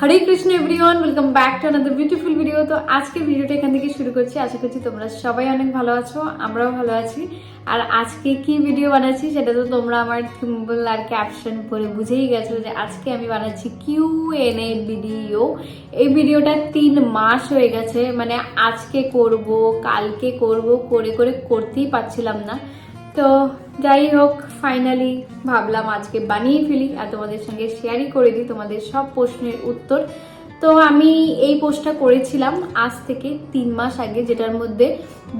Hare Krishna everyone welcome back to another beautiful video তো আজকে ভিডিওটা এখান থেকে শুরু করছি। আশা করছি তোমরা সবাই অনেক ভালো আছো, আমরাও ভালো আছি। আর আজকে কি ভিডিও বানাচ্ছি সেটা তো তোমরা আমার থিম্বল আর ক্যাপশন পরে বুঝেই গেছো যে আজকে আমি বানাচ্ছি কিউ এন এ ভিডিও এই ভিডিওটা তিন মাস হয়ে গেছে মানে আজকে করব, কালকে করব, করে করে করতেই পারছিলাম না। তো যাই হোক ফাইনালি ভাবলাম আজকে বানিয়ে ফেলি আর তোমাদের সঙ্গে শেয়ারই করে দিই তোমাদের সব প্রশ্নের উত্তর। তো আমি এই পোস্টটা করেছিলাম আজ থেকে তিন মাস আগে, যেটার মধ্যে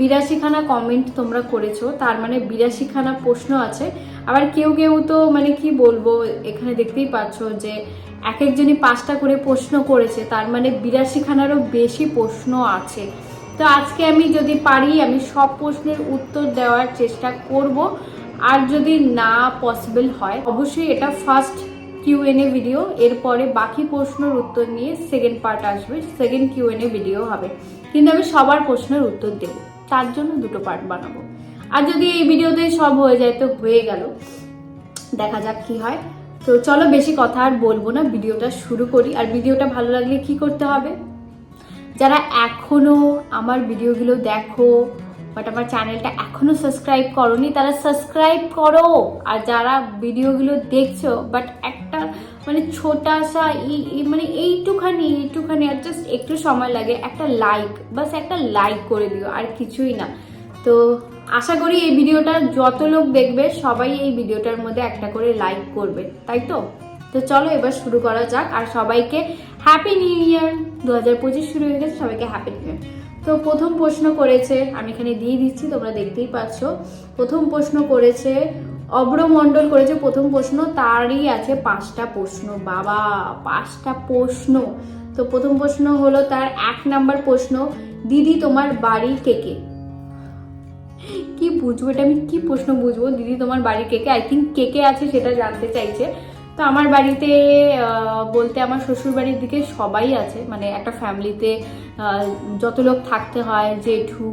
বিরাশিখানা কমেন্ট তোমরা করেছ। তার মানে বিরাশিখানা প্রশ্ন আছে। আবার কেউ কেউ তো মানে কি বলব, এখানে দেখতেই পাচ্ছ যে এক একজনই পাঁচটা করে প্রশ্ন করেছে। তার মানে বিরাশিখানারও বেশি প্রশ্ন আছে। তো আজকে আমি যদি পারি, আমি সব প্রশ্নের উত্তর দেওয়ার চেষ্টা করব। আর যদি না পসিবল হয়, অবশ্যই এটা ফার্স্ট কিউএনএ ভিডিও এরপরে বাকি প্রশ্নের উত্তর নিয়ে সেকেন্ড পার্ট আসবে second Q and A video হবে। কিন্তু আমি সবার প্রশ্নের উত্তর দেব, তার জন্য দুটো পার্ট বানাবো। আর যদি এই ভিডিওতে সব হয়ে যায়, তো হয়ে গেল। দেখা যাক কি হয়। তো চলো বেশি কথা আর বলব না ভিডিওটা শুরু করি। আর ভিডিওটা ভালো লাগলে কি করতে হবে? যারা এখনও আমার ভিডিওগুলো দেখো বাট আমার চ্যানেলটা এখনও সাবস্ক্রাইব করনি, তারা সাবস্ক্রাইব করো। আর যারা ভিডিওগুলো দেখছ বাট একটা মানে ছোটাসা, ই- ই- মানে এইটুখানি এইটুখানি, আর জাস্ট একটু সময় লাগে, একটা লাইক বাস একটা লাইক করে দিও, আর কিছুই না। তো আশা করি এই ভিডিওটা যত লোক দেখবে, সবাই এই ভিডিওটার মধ্যে একটা করে লাইক করবে, তাই তো? তো চলো এবার শুরু করা যাক, আর সবাইকে হ্যাপি নিউ ইয়ার দু হাজার পঁচিশ শুরু হয়ে গেছে, সবাইকে হ্যাপি নিউ ইয়ার তো প্রথম প্রশ্ন করেছে, আমি এখানে দিয়ে দিচ্ছি, তোমরা দেখতেই পাচ্ছ। প্রথম প্রশ্ন করেছে অব্র মণ্ডল করেছে, প্রথম প্রশ্ন, তারই আছে পাঁচটা প্রশ্ন, বাবা, পাঁচটা প্রশ্ন। তো প্রথম প্রশ্ন হলো তার এক নাম্বার প্রশ্ন, দিদি তোমার বাড়ি কে কে? বুঝব এটা, আমি কি প্রশ্ন বুঝব? দিদি তোমার বাড়ি কে কে? আই থিঙ্ক কে কে আছে সেটা জানতে চাইছে। তো আমার বাড়িতে বলতে আমার শ্বশুর বাড়ির দিকে সবাই আছে। মানে একটা ফ্যামিলিতে যত লোক থাকতে হয়, জেঠু,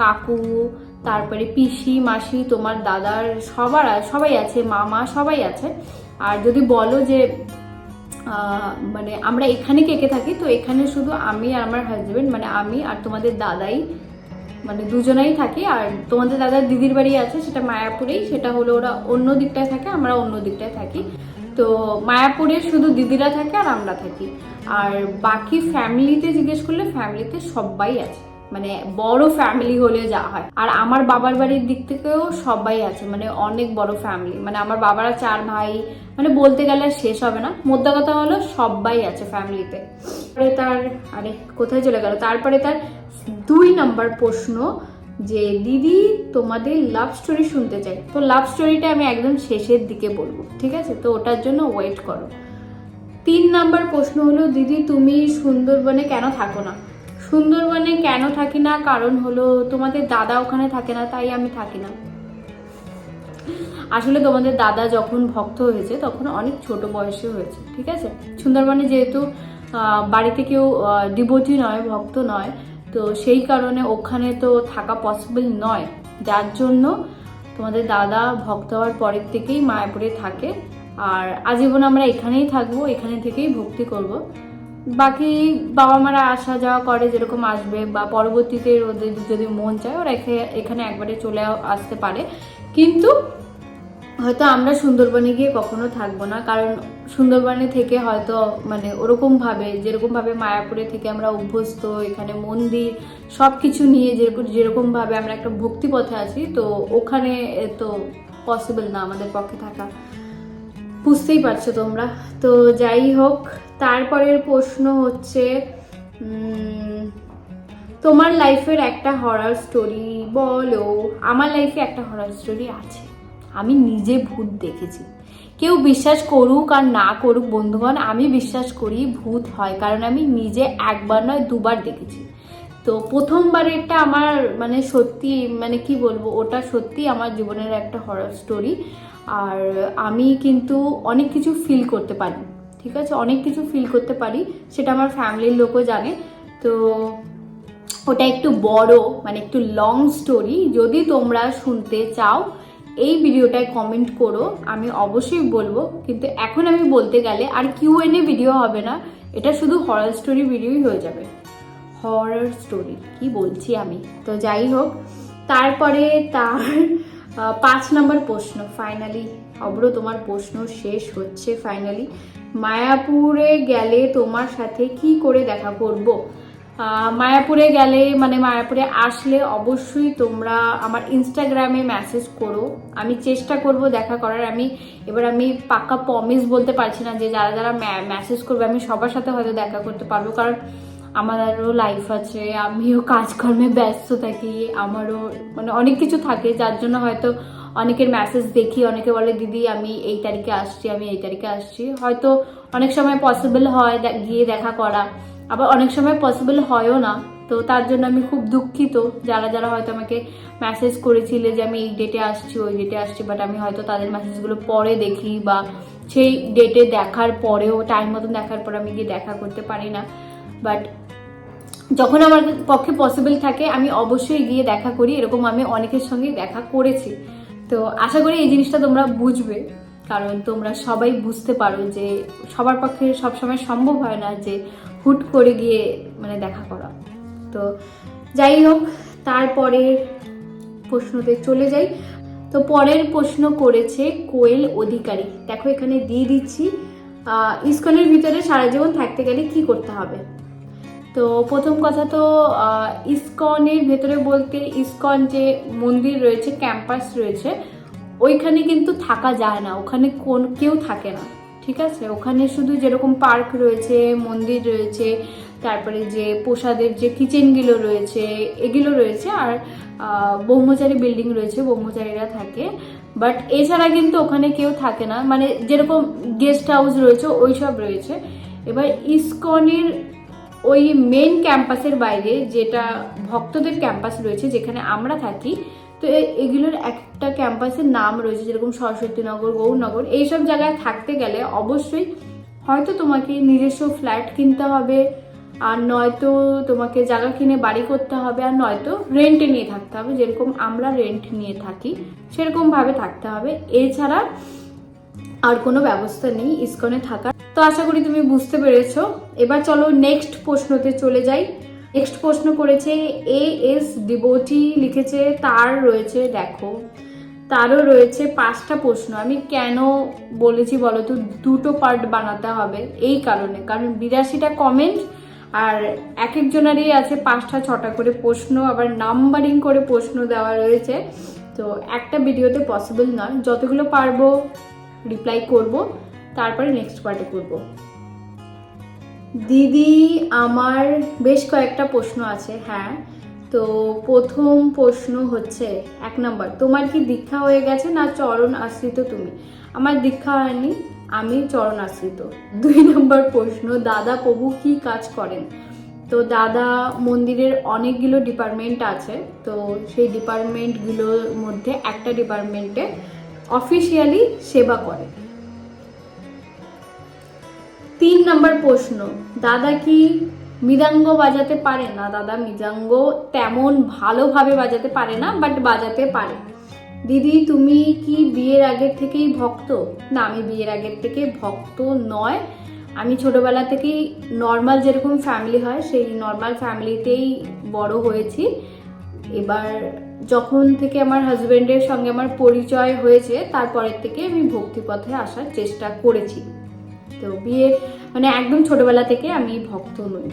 কাকু, তারপরে পিসি, মাসি, তোমার দাদার সবার, সবাই আছে, মামা সবাই আছে। আর যদি বলো যে মানে আমরা এখানে কে কে থাকি, তো এখানে শুধু আমি আর আমার হাজবেন্ড মানে আমি আর তোমাদের দাদাই মানে দুজনেই থাকি। আর তোমাদের দাদার দিদির বাড়ি আছে, সেটা মায়াপুরেই, সেটা হলো ওরা অন্য দিকটায় থাকে, আমরা অন্য দিকটায় থাকি। তো মায়াপুরে শুধু দিদিরা থাকে আর আমরা থাকি। আর বাকি ফ্যামিলিতে জিজ্ঞেস করলে ফ্যামিলিতে সবাই আছে। মানে বড় ফ্যামিলি হলে যা হয়। আর আমার বাবার বাড়ির দিক থেকেও সবাই আছে। মানে অনেক বড় ফ্যামিলি। মানে আমার বাবারা চার ভাই। মানে বলতে গেলে শেষ হবে না। মোদ্দা কথা হলো সবাই আছে ফ্যামিলিতে। তারপরে তার, আরে কোথায় চলে গেল? তারপরে তার দুই নম্বর প্রশ্ন যে, দিদি, তোমাদের লাভ স্টোরি শুনতে চাই। তো লাভ স্টোরিটা আমি একদম শেষের দিকে বলব, ঠিক আছে? তো ওটার জন্য ওয়েট করো। তিন নাম্বার প্রশ্ন হলো, দিদি, তুমি সুন্দরবনে কেন থাকো না? সুন্দরবনে কেন থাকি না? কারণ হলো, তোমাদের দাদা ওখানে থাকে না, তাই আমি থাকি না। আসলে তোমাদের দাদা যখন ভক্ত হয়েছে, তখন অনেক ছোট বয়সে হয়েছে, ঠিক আছে? সুন্দরবনে যেহেতু বাড়িতে কেউ ডিভোটি নয়, ভক্ত নয় তো সেই কারণে ওখানে তো থাকা পসিবল নয়। যার জন্য তোমাদের দাদা ভক্ত হওয়ার পরের থেকেই মায়াপুরে থাকে। আর আজীবন আমরা এখানেই থাকব, এখানে থেকেই ভক্তি করব। বাকি বাবা মারা আসা যাওয়া করে যেরকম আসবে বা পরবর্তীতে ওদের যদি মন চায়, ওরা এখে- এখানে একবারে চলে আসতে পারে। কিন্তু হয়তো আমরা সুন্দরবনে গিয়ে কখনো থাকব না, কারণ সুন্দরবনে থেকে হয়তো মানে ওরকম ভাবে যেরকম ভাবে মায়াপুরে থেকে আমরা অভ্যস্ত, এখানে মন্দির সব কিছু নিয়ে যেরকম যেরকম ভাবে আমরা একটা ভক্তি পথে আছি, তো ওখানে তো পসিবল না আমাদের পক্ষে থাকা। বুঝতেই পারছ তোমরা। তো যাই হোক, তারপরের প্রশ্ন হচ্ছে তোমার লাইফের একটা হরার স্টোরি বলো। আমার লাইফে একটা হরার স্টোরি আছে। আমি নিজে ভূত দেখেছি। কেউ বিশ্বাস করুক আর না করুক, বন্ধুগণ, আমি বিশ্বাস করি ভূত হয়, কারণ আমি নিজে একবার নয়, দুবার দেখেছি। তো প্রথমবারেরটা আমার মানে সত্যি মানে কি বলব, ওটা সত্যি আমার জীবনের একটা হরর স্টোরি আর আমি কিন্তু অনেক কিছু ফিল করতে পারি, ঠিক আছে? অনেক কিছু ফিল করতে পারি, সেটা আমার ফ্যামিলির লোকও জানে। তো ওটা একটু বড় মানে একটু লং স্টোরি যদি তোমরা শুনতে চাও এই ভিডিওটায় কমেন্ট করো, আমি অবশ্যই বলব, কিন্তু এখন আমি বলতে গেলে আর কিউ ভিডিও হবে না, এটা শুধু হরার স্টোরি ভিডিওই হয়ে যাবে। হরার স্টোরি কি বলছি আমি? তো যাই হোক, তারপরে তার পাঁচ নম্বর প্রশ্ন ফাইনালি অব্র তোমার প্রশ্ন শেষ হচ্ছে ফাইনালি মায়াপুরে গেলে তোমার সাথে কি করে দেখা করব? মায়াপুরে গেলে মানে মায়াপুরে আসলে অবশ্যই তোমরা আমার ইনস্টাগ্রামে মেসেজ করো। আমি চেষ্টা করব দেখা করার। আমি, এবার আমি পাক্কা প্রমিস বলতে পারছি না যে যারা যারা মেসেজ করবে, আমি সবার সাথে হয়তো দেখা করতে পারব। কারণ আমারও লাইফ আছে, আমিও কাজকর্মে ব্যস্ত থাকি, আমারও মানে অনেক কিছু থাকে, যার জন্য হয়তো অনেকের মেসেজ দেখি, অনেকে বলে, দিদি, আমি এই তারিখে আসছি, আমি এই তারিখে আসছি। হয়তো অনেক সময় পসিবল হয় গিয়ে দেখা করা। আবার অনেক সময় পসিবল হয়ও না। তো তার জন্য আমি খুব দুঃখিত। যারা যারা হয়তো আমাকে মেসেজ করেছিলে যে আমি এই ডেটে আসছি, ওই ডেটে আসছি বাট আমি হয়তো তাদের মেসেজগুলো পরে দেখি বা সেই ডেটে দেখার পরেও টাইম মতন দেখার পর আমি গিয়ে দেখা করতে পারি না। বাট যখন আমার পক্ষে পসিবল থাকে, আমি অবশ্যই গিয়ে দেখা করি। এরকম আমি অনেকের সঙ্গেই দেখা করেছি। তো আশা করি এই জিনিসটা তোমরা বুঝবে। কারণ তোমরা সবাই বুঝতে পারো যে সবার পক্ষে সবসময় সম্ভব হয় না যে হুট করে গিয়ে মানে দেখা করা। তো যাই হোক তারপরে প্রশ্নতে চলে যাই। তো পরের প্রশ্ন করেছে কোয়েল অধিকারী। দেখো এখানে দিয়ে দিচ্ছি ইস্কনের ভিতরে সারা জীবন থাকতে গেলে কি করতে হবে? তো প্রথম কথা তো ইসকনের ভেতরে বলতে ইসকন যে মন্দির রয়েছে, ক্যাম্পাস রয়েছে ওইখানে কিন্তু থাকা যায় না, ওখানে কোন, কেউ থাকে না, ঠিক আছে? ওখানে শুধু যেরকম পার্ক রয়েছে, মন্দির রয়েছে, তারপরে যে প্রসাদের যে কিচেনগুলো রয়েছে, এগুলো রয়েছে আর ব্রহ্মচারী বিল্ডিং রয়েছে, ব্রহ্মচারীরা থাকে। বাট এছাড়া কিন্তু ওখানে কেউ থাকে না মানে যেরকম গেস্ট হাউস রয়েছে ওই সব রয়েছে। এবার ইসকনের ওই মেন ক্যাম্পাসের বাইরে যেটা ভক্তদের ক্যাম্পাস রয়েছে, যেখানে আমরা থাকি তো এগুলোর একটা ক্যাম্পাসের নাম রয়েছে, যেরকম সরস্বতীনগর গৌরনগর এইসব জায়গায় থাকতে গেলে অবশ্যই হয়তো তোমাকে নিজস্ব ফ্ল্যাট কিনতে হবে, আর নয়তো তোমাকে জায়গা কিনে বাড়ি করতে হবে, আর নয়তো রেন্টে নিয়ে থাকতে হবে, যেরকম আমরা রেন্ট নিয়ে থাকি, সেরকমভাবে থাকতে হবে। এছাড়া আর কোনো ব্যবস্থা নেই ইসকনে থাকার। তো আশা করি তুমি বুঝতে পেরেছ। এবার চলো নেক্সট প্রশ্নতে চলে যাই। নেক্সট প্রশ্ন করেছে, এ এস ডিবোটি লিখেছে, তার রয়েছে, দেখো, তারও রয়েছে পাঁচটা প্রশ্ন। আমি কেন বলেছি বলো তো দুটো পার্ট বানাতে হবে এই কারণে। কারণ বিরাশিটা কমেন্ট আর এক একজনেরই আছে পাঁচটা, ছটা করে প্রশ্ন, আবার নাম্বারিং করে প্রশ্ন দেওয়া রয়েছে। তো একটা ভিডিওতে পসিবল নয়। যতগুলো পারব রিপ্লাই করব, তারপরে নেক্সট পার্টে করব। দিদি, আমার বেশ কয়েকটা প্রশ্ন আছে হ্যাঁ। তো প্রথম প্রশ্ন হচ্ছে, এক নম্বর, তোমার কি দীক্ষা হয়ে গেছে না চরণ আশ্রিত তুমি? আমার দীক্ষা হয়নি, আমি চরণ আশ্রিত। দুই নম্বর প্রশ্ন, দাদা প্রভু কি কাজ করেন? তো দাদা মন্দিরের অনেকগুলো ডিপার্টমেন্ট আছে, তো সেই ডিপার্টমেন্টগুলোর মধ্যে একটা ডিপার্টমেন্টে অফিসিয়ালি সেবা করে। তিন নম্বর প্রশ্ন, দাদা কি মৃদাঙ্গ বাজাতে পারে না? দাদা, মৃদাঙ্গ তেমন ভালোভাবে বাজাতে পারে না বাট বাজাতে পারে। দিদি, তুমি কি বিয়ের আগের থেকেই ভক্ত? না, আমি বিয়ের আগের থেকে ভক্ত নয়। আমি ছোটবেলা থেকেই নর্মাল যেরকম ফ্যামিলি হয়, সেই নর্মাল ফ্যামিলিতেই বড় হয়েছি। এবার যখন থেকে আমার হাজবেন্ডের সঙ্গে আমার পরিচয় হয়েছে, তারপরের থেকে আমি ভক্তিপথে আসার চেষ্টা করেছি। তো বিয়ের মানে একদম ছোটবেলা থেকে আমি ভক্ত নই।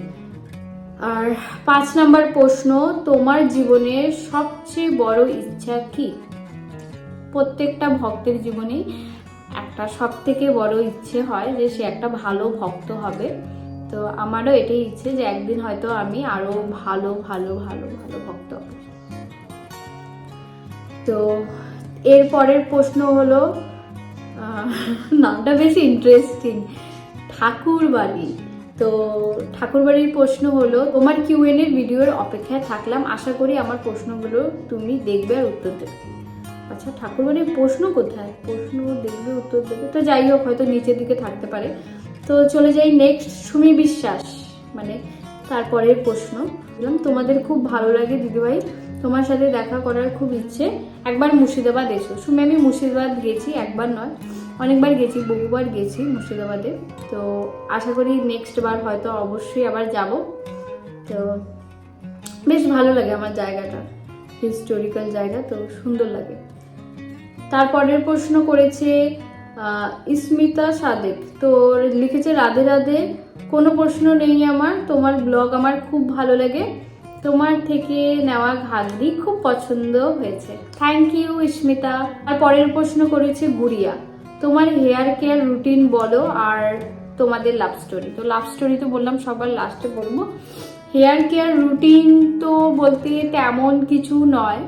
আর পাঁচ নাম্বার প্রশ্ন, তোমার জীবনের সবচেয়ে বড় ইচ্ছা কি? প্রত্যেকটা ভক্তের জীবনেই একটা সব থেকে বড় ইচ্ছে হয় যে সে একটা ভালো ভক্ত হবে। তো আমারও এটাই ইচ্ছে যে একদিন হয়তো আমি আরও ভালো ভালো ভালো ভালো ভক্ত তো এর পরের প্রশ্ন হলো নামটা বেশি ইন্টারেস্টিং ঠাকুর বাড়ি তো ঠাকুরবাড়ির প্রশ্ন হলো, তোমার কিউএন এর ভিডিওর অপেক্ষায় থাকলাম। আশা করি আমার প্রশ্নগুলো তুমি দেখবে আর উত্তর দেবে। আচ্ছা ঠাকুরবাড়ির প্রশ্ন কোথায়? প্রশ্ন দেখবে, উত্তর দেবে। তো যাই হোক, হয়তো নিচের দিকে থাকতে পারে। তো চলে যাই নেক্সট সুমি বিশ্বাস। মানে তারপরের প্রশ্ন। তোমাদের খুব ভালো লাগে দিদিভাই। তোমার সাথে দেখা করার খুব ইচ্ছে। একবার মুর্শিদাবাদ এসো। শুনে আমি মুর্শিদাবাদ গেছি একবার নয়, অনেকবার গেছি, বহুবার গেছি মুর্শিদাবাদে। তো আশা করি নেক্সট বার হয়তো অবশ্যই আবার যাব। তো বেশ ভালো লাগে আমার জায়গাটা হিস্টোরিক্যাল জায়গা, তো সুন্দর লাগে। তারপরের প্রশ্ন করেছে ইস্মিতা সাদেক। তো লিখেছে, রাধে রাধে, কোনো প্রশ্ন নেই আমার, তোমার ব্লগ আমার খুব ভালো লাগে। তোমার থেকে নেওয়া ঘাগরি খুব পছন্দ হয়েছে। থ্যাংক ইউ ইস্মিতা আর পরের প্রশ্ন করেছে গুড়িয়া। তোমার হেয়ার কেয়ার রুটিন বলো আর তোমাদের লাভ স্টোরি তো লাভ স্টোরি তো বললাম, সবার লাস্টে বলব। হেয়ার কেয়ার রুটিন তো বলতে তেমন কিছু নয়।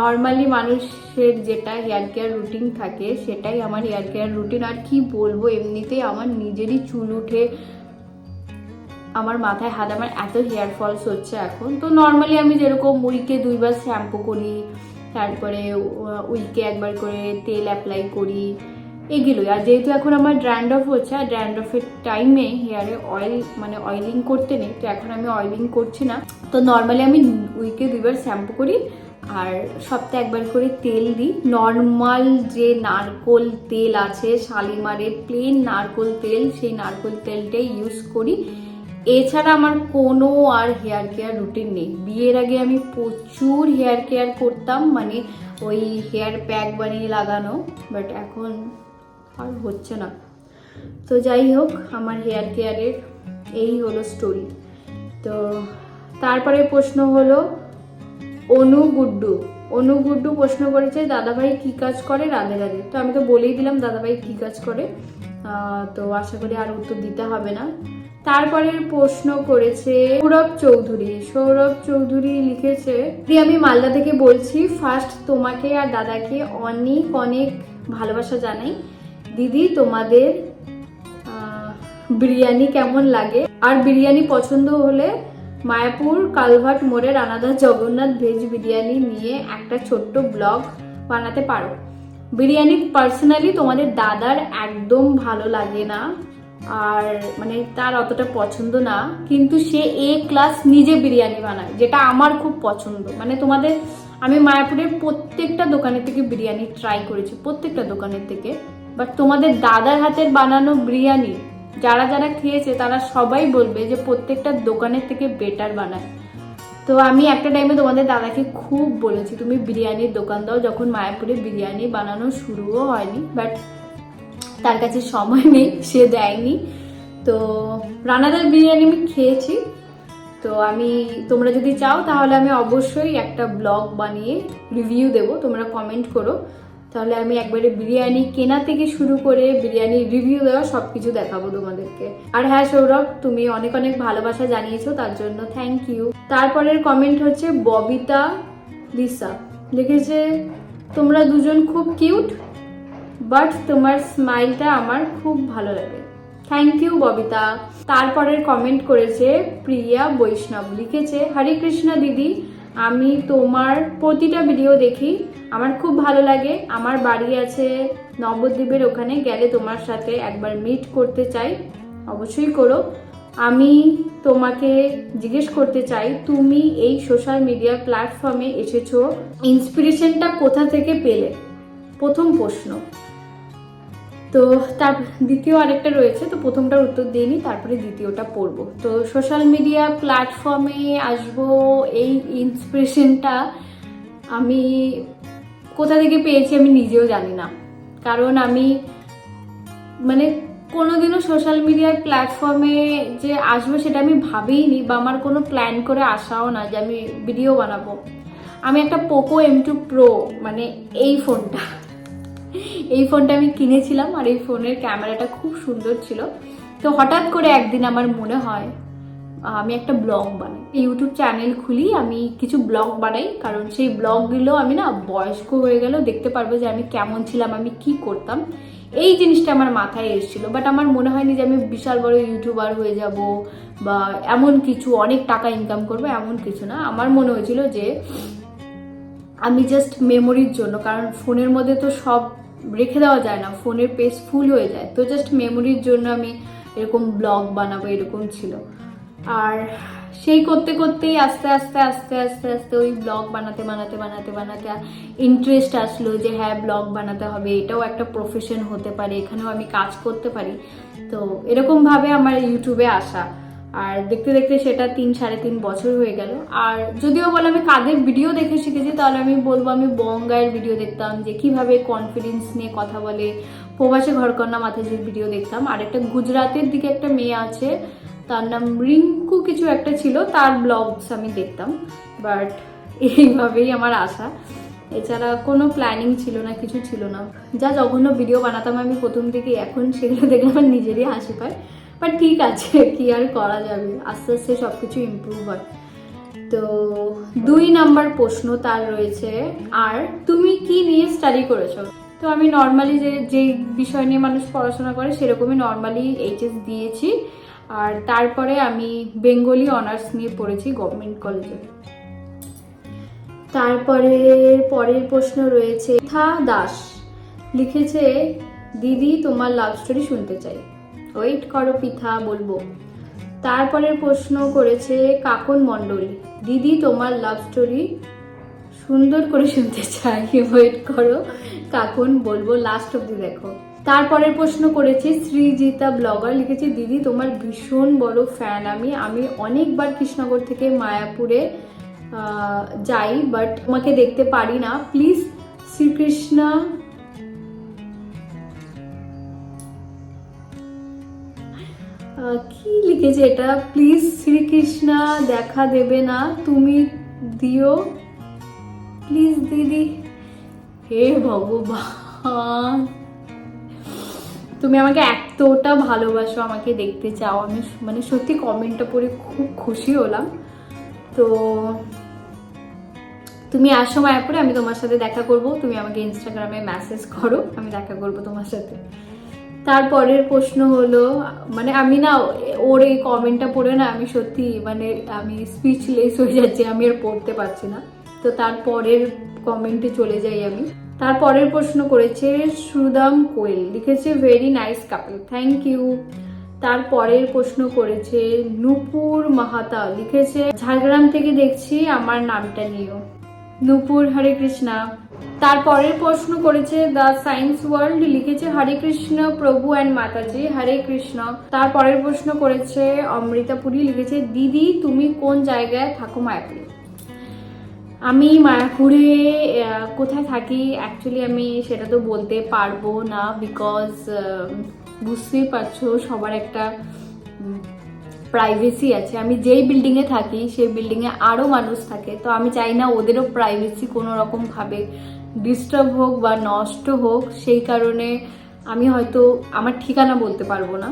নর্মালি মানুষের যেটা হেয়ার কেয়ার রুটিন থাকে, সেটাই আমার হেয়ার কেয়ার রুটিন আর কি বলব, এমনিতেই আমার নিজেরই চুল উঠে আমার মাথায় হাত, আমার এত হেয়ার ফলস হচ্ছে এখন। তো নর্মালি আমি যেরকম উইকে দুইবার শ্যাম্পু করি, তারপরে উইকে একবার করে তেল অ্যাপ্লাই করি, এগুলোই। আর যেহেতু এখন আমার ড্র্যান্ডফ হচ্ছে, আর ড্র্যান্ডফের টাইমে হেয়ারে অয়েল মানে অয়েলিং করতে নেই, তো এখন আমি অয়েলিং করছি না। তো নর্মালি আমি উইকে দুইবার শ্যাম্পু করি, আর সপ্তাহে একবার করে তেল দিই। নর্মাল যে নারকোল তেল আছে শালিমারের প্লেন নারকোল তেল, সেই নারকোল তেলটাই ইউজ করি। এছাড়া আমার কোনো আর হেয়ার কেয়ার রুটিন নেই। বিয়ের আগে আমি প্রচুর হেয়ার কেয়ার করতাম মানে ওই হেয়ার প্যাক বানিয়ে লাগানো বাট এখন আর হচ্ছে না। তো যাই হোক, আমার হেয়ার কেয়ারের এই হলো স্টোরি তো তারপরে প্রশ্ন হলো, অনু গুড্ডু। অনু গুড্ডু প্রশ্ন করেছে, দাদাভাই কি কাজ করে? রাধে রাধে। তো আমি তো বলেই দিলাম, দাদাভাই কি কাজ করে? তো আশা করি আর উত্তর দিতে হবে না। তারপরের প্রশ্ন করেছে সৌরভ চৌধুরী। সৌরভ চৌধুরী লিখেছে আমি মালদা থেকে বলছি ফার্স্ট তোমাকে আর দাদাকে অনেক অনেক ভালোবাসা জানাই। দিদি, তোমাদের বিরিয়ানি কেমন লাগে? আর বিরিয়ানি পছন্দ হলে মায়াপুর কালভাট মোড়ে রানাদা জগন্নাথ ভেজ বিরিয়ানি নিয়ে একটা ছোট্ট ব্লগ বানাতে পারো। বিরিয়ানি পার্সোনালি তোমাদের দাদার একদম ভালো লাগে না। আর মানে তার অতটা পছন্দ না, কিন্তু সে এ ক্লাস নিজে বিরিয়ানি বানায়, যেটা আমার খুব পছন্দ। মানে তোমাদের, আমি মায়াপুরের প্রত্যেকটা দোকানের থেকে বিরিয়ানি ট্রাই করেছি, প্রত্যেকটা দোকানের থেকে। বাট তোমাদের দাদার হাতের বানানো বিরিয়ানি, যারা যারা খেয়েছে, তারা সবাই বলবে যে প্রত্যেকটা দোকানের থেকে বেটার বানায়। তো আমি একটা টাইমে তোমাদের দাদাকে খুব বলেছি, তুমি বিরিয়ানির দোকান দাও, যখন মায়াপুরে বিরিয়ানি বানানো শুরুও হয়নি বাট তার কাছে সময় নেই, সে দেয়নি। তো রানাদার বিরিয়ানি আমি খেয়েছি। তো আমি, তোমরা যদি চাও তাহলে আমি অবশ্যই একটা ব্লগ বানিয়ে রিভিউ দেবো, তোমরা কমেন্ট করো। তাহলে আমি একবারে বিরিয়ানি কেনা থেকে শুরু করে বিরিয়ানি রিভিউ দেওয়া সব কিছু দেখাবো তোমাদেরকে। আর হ্যাঁ সৌরভ, তুমি অনেক অনেক ভালোবাসা জানিয়েছো, তার জন্য থ্যাংক ইউ তারপরের কমেন্ট হচ্ছে ববিতা লিসা। লিখেছে, তোমরা দুজন খুব কিউট বাট তোমার স্মাইলটা আমার খুব ভালো লাগে। Thank you Babita. তারপরের কমেন্ট করেছে প্রিয়া বৈষ্ণব। লিখেছে, হরে কৃষ্ণ দিদি, আমি তোমার প্রতিটা ভিডিও দেখি। আমার খুব ভালো লাগে। আমার বাড়ি আছে নবদ্বীপের ওখানে। গেলে তোমার সাথে একবার মিট করতে চাই। অবশ্যই করো। আমি তোমাকে জিজ্ঞেস করতে চাই, তুমি এই সোশ্যাল মিডিয়া প্ল্যাটফর্মে এসেছ। ইন্সপিরেশনটা কোথা থেকে পেলে? প্রথম প্রশ্ন। তো তার দ্বিতীয় আরেকটা রয়েছে, তো প্রথমটার উত্তর দিইনি তারপরে দ্বিতীয়টা পড়ব। তো সোশ্যাল মিডিয়া প্ল্যাটফর্মে আসব, এই ইন্সপিরেশনটা আমি কোথা থেকে পেয়েছি আমি নিজেও জানি না। কারণ আমি মানে কোনোদিনও সোশ্যাল মিডিয়ার প্ল্যাটফর্মে যে আসব সেটা আমি ভাবিনি বা আমার কোনো প্ল্যান করে আসাও না যে আমি ভিডিও বানাবো। আমি একটা পোকো এম টু প্রো মানে এই ফোনটা এই ফোনটা আমি কিনেছিলাম আর এই ফোনের ক্যামেরাটা খুব সুন্দর ছিল। তো হঠাৎ করে একদিন আমার মনে হয় আমি একটা ব্লগ বানাই। ইউটিউব চ্যানেল খুলি, আমি কিছু ব্লগ বানাই, কারণ সেই ব্লগগুলো আমি না বয়স্ক হয়ে গেলেও দেখতে পারব যে আমি কেমন ছিলাম, আমি কি করতাম। এই জিনিসটা আমার মাথায় এসেছিল বাট আমার মনে হয়নি যে আমি বিশাল বড় ইউটিউবার হয়ে যাব বা এমন কিছু, অনেক টাকা ইনকাম করব, এমন কিছু না। আমার মনে হয়েছিল যে আমি জাস্ট মেমোরির জন্য, কারণ ফোনের মধ্যে তো সব রেখে দেওয়া যায় না, ফোনের পেজ ফুল হয়ে যায়। তো জাস্ট মেমোরির জন্য আমি এরকম ব্লগ বানাবো, এরকম ছিল। আর সেই করতে করতেই আস্তে আস্তে আস্তে আস্তে আস্তে ওই ব্লগ বানাতে বানাতে বানাতে বানাতে ইন্টারেস্ট আসলো যে হ্যাঁ ব্লগ বানাতে হবে। এটাও একটা প্রফেশন হতে পারে, এখানেও আমি কাজ করতে পারি। তো এরকমভাবে আমার ইউটিউবে আসা। আর দেখতে দেখতে সেটা তিন, সাড়ে তিন বছর হয়ে গেল। আর যদিও বলে আমি কাদের ভিডিও দেখে শিখেছি, তাহলে আমি বলব আমি বঙ্গায়ের ভিডিও দেখতাম, যে কীভাবে কনফিডেন্স নিয়ে কথা বলে প্রবাসে ঘরকন্যা মাথাজির ভিডিও দেখতাম। আর একটা গুজরাটের দিকে একটা মেয়ে আছে, তার নাম রিঙ্কু কিছু একটা ছিল, তার ব্লগস আমি দেখতাম। বাট এইভাবেই আমার আশা। এছাড়া কোনো প্ল্যানিং ছিল না, কিছু ছিল না। যা জঘন্য ভিডিও বানাতাম আমি প্রথম থেকে এখন সেগুলো দেখলে আমার নিজেরই হাসি পায়। বাট ঠিক আছে, কি আর করা যাবে? আস্তে আস্তে সব কিছু ইম্প্রুভ হয়। তো দুই নাম্বার প্রশ্ন তার রয়েছে, আর তুমি কি নিয়ে স্টাডি করেছ? তো আমি নর্মালি যে যে বিষয় নিয়ে মানুষ পড়াশোনা করে সেরকমই নর্মালি এইচএস দিয়েছি। আর তারপরে আমি বেঙ্গলি অনার্স নিয়ে পড়েছি গভর্নমেন্ট কলেজে তারপরে পরের প্রশ্ন রয়েছে থা দাস লিখেছে, দিদি, তোমার লাভ স্টোরি শুনতে চাই। ওয়েট করো পিঠা বলব। তারপরের প্রশ্ন করেছে কাকন মণ্ডল। দিদি, তোমার লাভ স্টোরি সুন্দর করে শুনতে চাই। ওয়েট করো, কাকুন, বলব লাস্ট অব্দি দেখো। তারপরের প্রশ্ন করেছে সৃজিতা ব্লগার, লিখেছে, দিদি, তোমার ভীষণ বড় ফ্যান আমি। আমি অনেকবার কৃষ্ণনগর থেকে মায়াপুরে যাই বাট তোমাকে দেখতে পারি না। প্লিজ শ্রীকৃষ্ণ কি লিখেছে এটা? প্লিজ শ্রীকৃষ্ণ, দেখা দেবে না, তুমি দিও। প্লিজ দিদি। হে ভগবান। তুমি আমাকে এতটা ভালোবাসো, আমাকে দেখতে চাও। আমি মানে সত্যি কমেন্টটা পড়ে খুব খুশি হলাম। তো তুমি আসো মায়াপুরে, আমি তোমার সাথে দেখা করব। তুমি আমাকে ইনস্টাগ্রামে মেসেজ করো, আমি দেখা করব তোমার সাথে। তারপরের প্রশ্ন হলো মানে আমি না, ওর এই কমেন্টটা পড়ে না আমি সত্যি মানে আমি স্পিচলেস হয়ে যাচ্ছি, আমি আর পড়তে পারছি না। তো তারপরের কমেন্টে চলে যাই আমি। তারপরের প্রশ্ন করেছে সুদাম কোয়েল, লিখেছে very nice couple thank you তারপরের প্রশ্ন করেছে নূপুর মাহাতা, লিখেছে ঝাড়গ্রাম থেকে দেখছি আমার নামটা নিও নূপুর হরে কৃষ্ণা। তারপরের প্রশ্ন করেছে, দ্য সায়েন্স ওয়ার্ল্ড লিখেছে হরে কৃষ্ণ, প্রভু অ্যান্ড মাতাজি, হরে কৃষ্ণ। তারপরের প্রশ্ন করেছে অমৃতা পুরী লিখেছে, দিদি, তুমি কোন জায়গায় থাকো মায়াপুরে? আমি মায়াপুরে কোথায় থাকি? অ্যাকচুয়ালি আমি সেটা তো বলতে পারব না বিকজ বুঝতেই পারছ, সবার একটা প্রাইভেসি আছে। আমি যেই বিল্ডিংয়ে থাকি, সেই বিল্ডিংয়ে আরও মানুষ থাকে। তো আমি চাই না ওদেরও প্রাইভেসি কোনো রকমভাবে ডিস্টার্ব হোক বা নষ্ট হোক। সেই কারণে আমি হয়তো আমার ঠিকানা বলতে পারব না।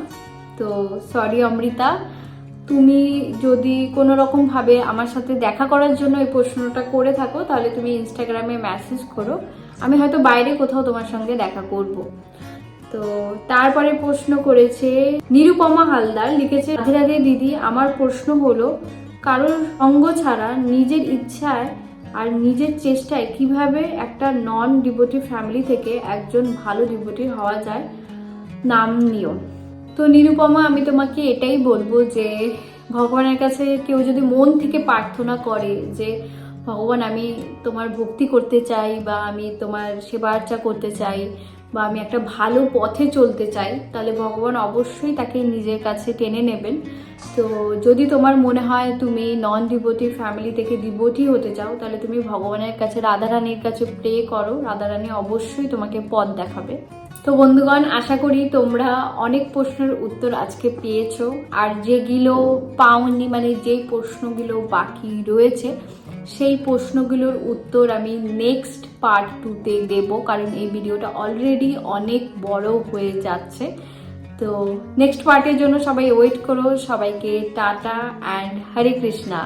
তো সরি অমৃতা। তুমি যদি কোনো রকমভাবে আমার সাথে দেখা করার জন্য এই প্রশ্নটা করে থাকো, তাহলে তুমি ইনস্টাগ্রামে মেসেজ করো। আমি হয়তো বাইরে কোথাও তোমার সঙ্গে দেখা করব। তো তারপরে প্রশ্ন করেছে, নিরুপমা হালদার লিখেছে, রাধে রাধে দিদি, আমার প্রশ্ন হলো, কারোর সঙ্গ ছাড়া নিজের ইচ্ছায় আর নিজের চেষ্টায় কীভাবে একটা নন ডিভোটি ফ্যামিলি থেকে একজন ভালো ডিভোটি হওয়া যায়? নাম নিয়ম তো নিরুপমা, আমি তোমাকে এটাই বলব যে, ভগবানের কাছে কেউ যদি মন থেকে প্রার্থনা করে যে, ভগবান, আমি তোমার ভক্তি করতে চাই বা আমি তোমার সেবা আর্চা করতে চাই বা আমি একটা ভালো পথে চলতে চাই, তাহলে ভগবান অবশ্যই তাকে নিজের কাছে টেনে নেবেন। তো যদি তোমার মনে হয় তুমি নন ডিভোটি ফ্যামিলি থেকে ডিভোটি হতে চাও, তাহলে তুমি ভগবানের কাছে, রাধারানীর কাছে প্রে করো। রাধারানী অবশ্যই তোমাকে পথ দেখাবে। তো বন্ধুগণ, আশা করি তোমরা অনেক প্রশ্নের উত্তর আজকে পেয়েছ। আর যেগুলো পাওনি মানে যেই প্রশ্নগুলো বাকি রয়েছে সেই প্রশ্নগুলোর উত্তর আমি নেক্সট পার্ট টুতে দেব, কারণ এই ভিডিওটা অলরেডি অনেক বড় হয়ে যাচ্ছে। তো নেক্সট পার্টের জন্য সবাই ওয়েট করো, সবাইকে টাটা অ্যান্ড হরে কৃষ্ণা।